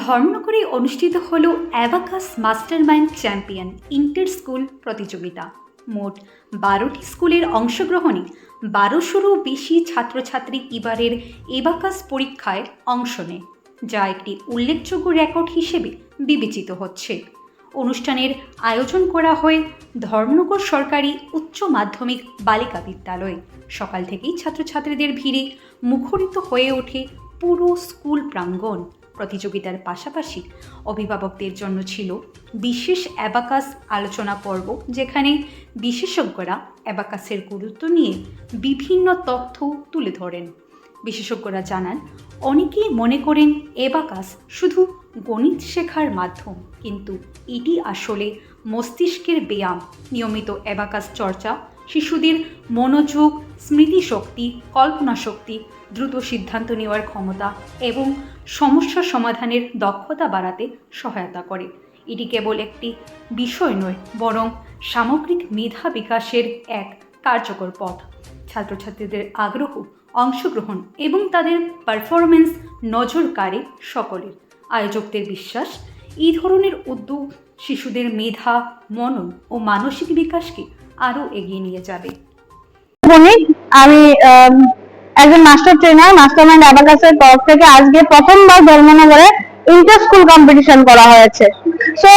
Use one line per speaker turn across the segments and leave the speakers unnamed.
ধর্মনগরে অনুষ্ঠিত হল abacus mastermind champion inter school প্রতিযোগিতা। মোট বারোটি স্কুলের অংশগ্রহণে বারোশোরও বেশি ছাত্রছাত্রী এবারের এবাকাস পরীক্ষায় অংশ নেয়, যা একটি উল্লেখযোগ্য রেকর্ড হিসেবে বিবেচিত হচ্ছে। অনুষ্ঠানের আয়োজন করা হয় ধর্মনগর সরকারি উচ্চ মাধ্যমিক বালিকা বিদ্যালয়ে। সকাল থেকেই ছাত্রছাত্রীদের ভিড়ে মুখরিত হয়ে ওঠে পুরো স্কুল প্রাঙ্গণ। প্রতিযোগিতার পাশাপাশি অভিভাবকদের জন্য ছিল বিশেষ অ্যাবাকাস আলোচনা পর্ব, যেখানে বিশেষজ্ঞরা অ্যাবাকাসের গুরুত্ব নিয়ে বিভিন্ন তথ্য তুলে ধরেন। বিশেষজ্ঞরা জানান, অনেকেই মনে করেন এবাকাস শুধু গণিত শেখার মাধ্যম, কিন্তু এটি আসলে মস্তিষ্কের ব্যায়াম, নিয়মিত অ্যাবাকাস চর্চা, শিশুদের মনোযোগ, স্মৃতিশক্তি কল্পনা শক্তি দ্রুত সিদ্ধান্ত নেওয়ার ক্ষমতা এবং সমস্যা সমাধানের দক্ষতা বাড়াতে সহায়তা করে। এটি কেবল একটি বিষয় নয়, বরং সামগ্রিক মেধা বিকাশের এক কার্যকর পথ। ছাত্রছাত্রীদের আগ্রহ, অংশগ্রহণ এবং তাদের পারফরমেন্স নজর কাড়ে সকলের। আয়োজকদের বিশ্বাস, এই ধরনের উদ্যোগ শিশুদের মেধা, মনন ও মানসিক বিকাশকে আরও এগিয়ে নিয়ে যাবে।
আমি একজন মাস্টার ট্রেনার মাস্টার মাইন্ড অ্যাবাকাসের তরফ থেকে আজকে প্রথমবার ধর্মনগরে ইন্টার স্কুল কম্পিটিশন করা হয়েছে। সো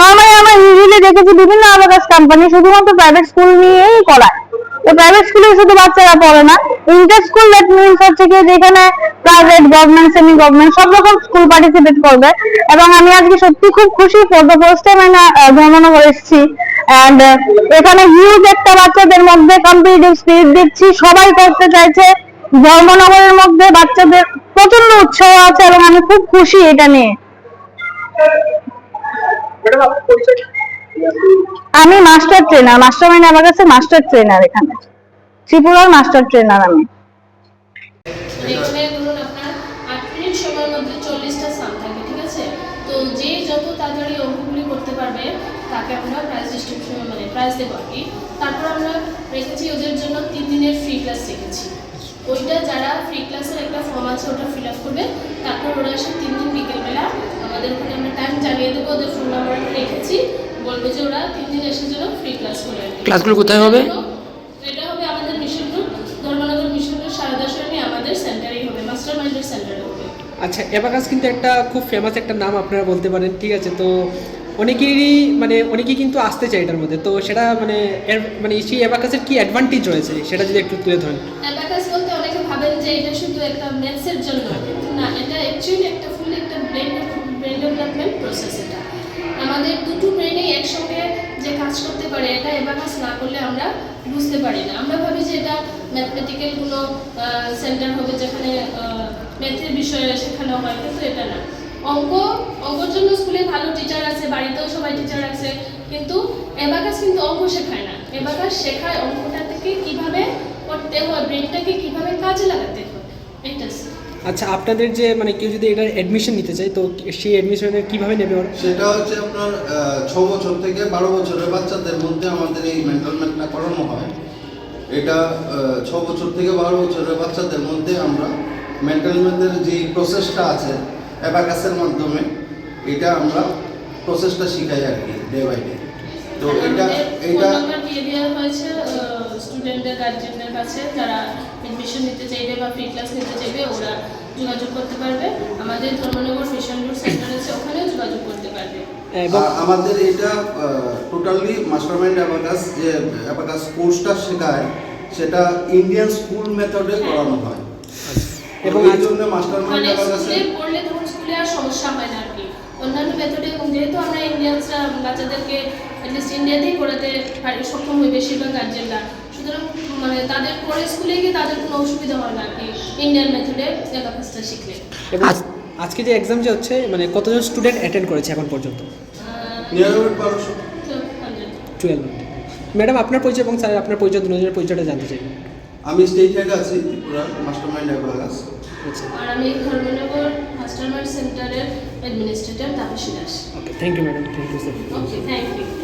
নর্মালি আমরা ইউজুয়ালি দেখেছি বিভিন্ন অ্যাবাকাস কোম্পানি শুধুমাত্র প্রাইভেট স্কুল নিয়েই করায়। তো প্রাইভেট স্কুলে শুধু বাচ্চারা পড়ে না ইন্টার স্কুল দ্যাট মিনস হচ্ছে কি যেখানে প্রাইভেট গভর্নমেন্ট সেমি গভর্নমেন্ট সব রকম স্কুল পার্টিসিপেট করবে। এবং আমি আজকে সত্যি খুব খুশি ফর দ্য ফার্স্ট টাইম আমি এসেছি। অ্যান্ড এখানে হিউজ একটা বাচ্চাদের মধ্যে কম্পিটিটিভ স্পিরিট দেখছি সবাই করতে চাইছে। ধর্মনগরের মধ্যে বাচ্চাদের প্রচণ্ড উৎসাহ আছে এবং আমি খুব খুশি এটা নিয়ে। আমি মাস্টার ট্রেনার, মাস্টার মাইন্ড আমার কাছে মাস্টার ট্রেনার এখানে। ত্রিপুরার মাস্টার ট্রেনার আমি।
মানে তারপর আমরা রেখেছি ওদের জন্য তিন দিনের ফ্রি ক্লাস রেখেছি। ওইটা যারা ফ্রি ক্লাসের একটা ফর্ম আছে ওটা ফিল আপ করবে। তারপর ওরা এসে তিন দিন বিকেলবেলা আমাদের ওখানে আমরা টাইম জানিয়ে দেবো ওদের ফোন নাম্বার রেখেছি। বলবে যে ওরা তিন দিন এসে যেন ফ্রি ক্লাস করে
ক্লাসগুলো কোথায় হবে?
এটা হবে আমাদের mission group Dharmanagar mission group Sarada আমাদের সেন্টারেই হবে মাস্টার মাইন্ডের সেন্টারে হবে।
আচ্ছা এবাকাস কিন্তু একটা খুব ফেমাস একটা নাম আপনারা বলতে পারেন ঠিক আছে? তো অনেকেরই মানে অনেকেই কিন্তু আসতে চায় এটার মধ্যে। তো সেটা মানে মানে সেই এবাকাসের কি অ্যাডভান্টেজ রয়েছে? সেটা যদি একটু তুলে ধরেন
অ্যাবাকাস বলতে অনেকে ভাবেন যে এটা শুধু একটা ম্যাথসের জন্য না, এটা অ্যাকচুয়ালি একটা ফুল একটা ব্রেন ব্রেন ডেভেলপমেন্ট প্রসেস এটা। আমাদের দুটো ব্রেনেই একসঙ্গে যে কাজ করতে পারে, এটা অ্যাবাকাস না করলে আমরা বুঝতে পারি না। আমরা ভাবি যে এটা ম্যাথমেটিক্যাল কোনো সেন্টার হবে যেখানে ম্যাথের বিষয়ে শেখানো হয়, কিন্তু এটা না। অঙ্ক, অঙ্কর জন্য স্কুলে ভালো টিচার আছে, বাড়িতেও সবাই টিচার আছে, কিন্তু অ্যাবাকাস কিন্তু অঙ্ক শেখায় না। অ্যাবাকাস শেখায় অঙ্কটা থেকে কীভাবে করতে হয় ব্রেনটাকে কীভাবে কাজে লাগাতে হয়? এটা
আচ্ছা আপনাদের যে মানে কেউ যদি এটার অ্যাডমিশন নিতে চায় তো সেই অ্যাডমিশনের কীভাবে নেবে ওরা?
সেটা হচ্ছে আপনার ছ বছর থেকে বারো বছরের বাচ্চাদের মধ্যে আমাদের এই মেন্টাল ম্যাথটা করানো হয়। এটা ছ বছর থেকে বারো বছরের বাচ্চাদের মধ্যে আমরা মেন্টাল ম্যাথের যে প্রসেসটা আছে অ্যাবাকাসের মাধ্যমে এটা আমরা প্রসেসটা শিখাই আর কি ডে বাই ডে তো এটা এটা
হয়েছে স্টুডেন্টদের গার্জেনদের কাছে যারা এডমিশন নিতে চাইবে বা ফ্রি ক্লাস নিতে চাইবে ওরা যোগাযোগ করতে পারবে। আমাদের ধর্মনগর মিশন রোড সেন্টার আছে ওখানেও যোগাযোগ করতে পারবে।
আমাদের এটা টোটালি মাস্টারমাইন্ড অ্যাবাকাস যে অ্যাবাকাস কোর্সটা শেখায় সেটা ইন্ডিয়ান স্কুল মেথডে করানো হয়। এবং এই জন্য মাস্টারমাইন্ড অ্যাবাকাসে
স্কুলে পড়লে তখন স্কুলে আর সমস্যা হয় না আর কি। অন্যান্য মেথডে যেহেতু আমরা ইন্ডিয়ানসরা বাচ্চাদেরকে অ্যাটলিস্ট ইন্ডিয়াতেই পড়াতে পারি সক্ষম হই বেশিরভাগ গার্জেনরা সুতরাং মানে তাদের পরে স্কুলে গিয়ে তাদের কোনো অসুবিধা হয় না আর কি ইন্ডিয়ান মেথডে অ্যাবাকাসটা শিখলে।
আজকে যে এক্সাম যে হচ্ছে মানে কতজন স্টুডেন্ট অ্যাটেন্ড করেছে এখন পর্যন্ত? টুয়েলভ ম্যাডাম আপনার পরিচয় এবং স্যার আপনার পরিচয় দুজনের পরিচয়টা জানতে চাই।
আমি স্টেট হেড আছি ত্রিপুরার মাস্টারমাইন্ড অ্যাবাকাস
আচ্ছা।
আর আমি ধর্মনগর মাস্টারমাইন্ড সেন্টারের administrator Tapasi Das.
Okay thank you madam thank you sir
okay thank you